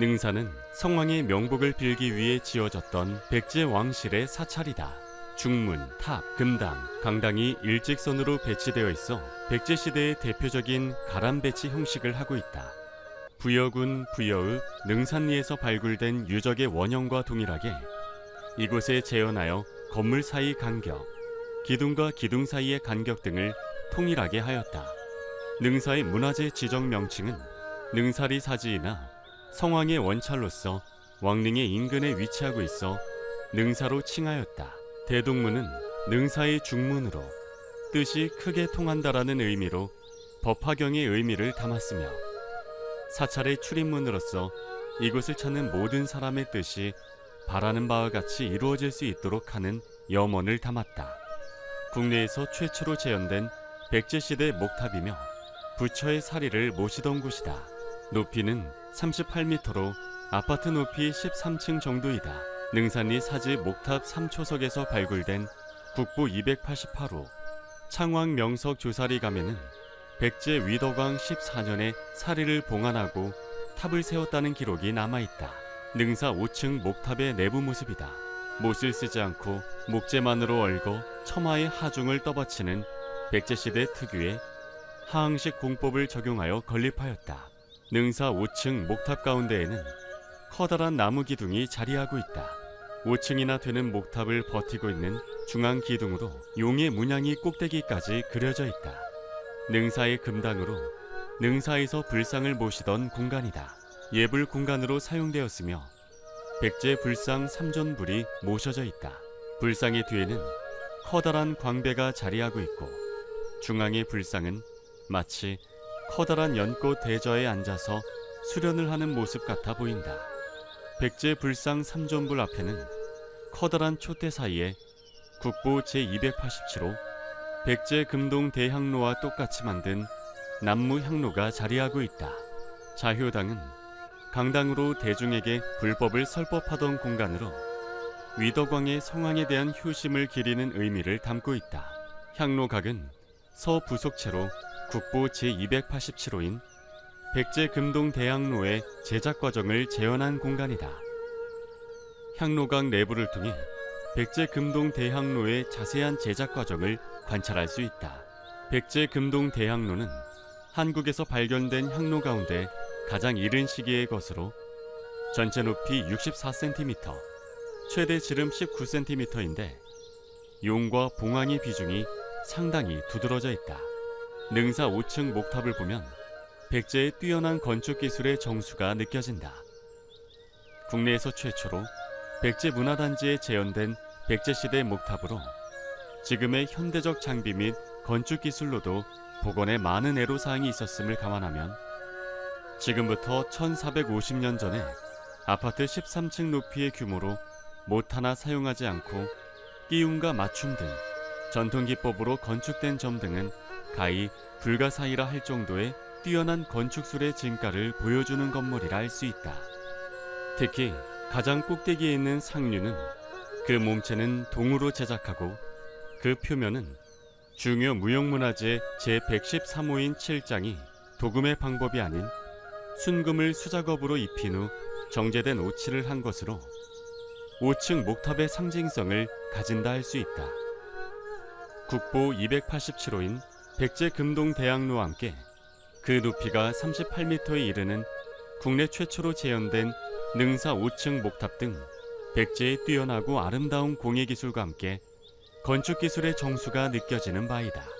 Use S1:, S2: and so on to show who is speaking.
S1: 능사는 성왕의 명복을 빌기 위해 지어졌던 백제 왕실의 사찰이다. 중문, 탑, 금당, 강당이 일직선으로 배치되어 있어 백제 시대의 대표적인 가람 배치 형식을 하고 있다. 부여군 부여읍 능산리에서 발굴된 유적의 원형과 동일하게 이곳에 재현하여 건물 사이 간격, 기둥과 기둥 사이의 간격 등을 통일하게 하였다. 능사의 문화재 지정 명칭은 능사리 사지이나 성왕의 원찰로서 왕릉의 인근에 위치하고 있어 능사로 칭하였다. 대동문은 능사의 중문으로 뜻이 크게 통한다라는 의미로 법화경의 의미를 담았으며 사찰의 출입문으로서 이곳을 찾는 모든 사람의 뜻이 바라는 바와 같이 이루어질 수 있도록 하는 염원을 담았다. 국내에서 최초로 재현된 백제시대 목탑이며 부처의 사리를 모시던 곳이다. 높이는 38m로 아파트 높이 13층 정도이다. 능산리 사지 목탑 3초석에서 발굴된 국보 288호 창왕 명석 조사리 감에는 백제 위덕왕 14년에 사리를 봉안하고 탑을 세웠다는 기록이 남아있다. 능사 5층 목탑의 내부 모습이다. 못을 쓰지 않고 목재만으로 얽어 첨화의 하중을 떠받치는 백제시대 특유의 하항식 공법을 적용하여 건립하였다. 능사 5층 목탑 가운데에는 커다란 나무 기둥이 자리하고 있다. 5층이나 되는 목탑을 버티고 있는 중앙 기둥으로 용의 문양이 꼭대기까지 그려져 있다. 능사의 금당으로 능사에서 불상을 모시던 공간이다. 예불 공간으로 사용되었으며 백제 불상 삼존불이 모셔져 있다. 불상의 뒤에는 커다란 광배가 자리하고 있고 중앙의 불상은 마치 커다란 연꽃 대저에 앉아서 수련을 하는 모습 같아 보인다. 백제 불상 삼존불 앞에는 커다란 촛대 사이에 국보 제287호 백제 금동 대향로와 똑같이 만든 남무 향로가 자리하고 있다. 자효당은 강당으로 대중에게 불법을 설법하던 공간으로 위덕왕의 성왕에 대한 효심을 기리는 의미를 담고 있다. 향로각은 서부속체로 국보 제287호인 백제 금동 대향로의 제작 과정을 재현한 공간이다. 향로각 내부를 통해 백제 금동 대향로의 자세한 제작 과정을 관찰할 수 있다. 백제 금동 대향로는 한국에서 발견된 향로 가운데 가장 이른 시기의 것으로 전체 높이 64cm, 최대 지름 19cm인데 용과 봉황의 비중이 상당히 두드러져 있다. 능사 5층 목탑을 보면 백제의 뛰어난 건축 기술의 정수가 느껴진다. 국내에서 최초로 백제 문화단지에 재현된 백제시대 목탑으로 지금의 현대적 장비 및 건축 기술로도 복원에 많은 애로사항이 있었음을 감안하면 지금부터 1450년 전에 아파트 13층 높이의 규모로 못 하나 사용하지 않고 끼움과 맞춤 등 전통 기법으로 건축된 점 등은 가히 불가사의라 할 정도의 뛰어난 건축술의 진가를 보여주는 건물이라 할 수 있다. 특히 가장 꼭대기에 있는 상류는 그 몸체는 동으로 제작하고 그 표면은 중요 무형문화재 제113호인 7장이 도금의 방법이 아닌 순금을 수작업으로 입힌 후 정제된 오칠을 한 것으로 5층 목탑의 상징성을 가진다 할 수 있다. 국보 287호인 백제 금동 대학로와 함께 그 높이가 38m에 이르는 국내 최초로 재현된 능사 5층 목탑 등 백제의 뛰어나고 아름다운 공예 기술과 함께 건축 기술의 정수가 느껴지는 바이다.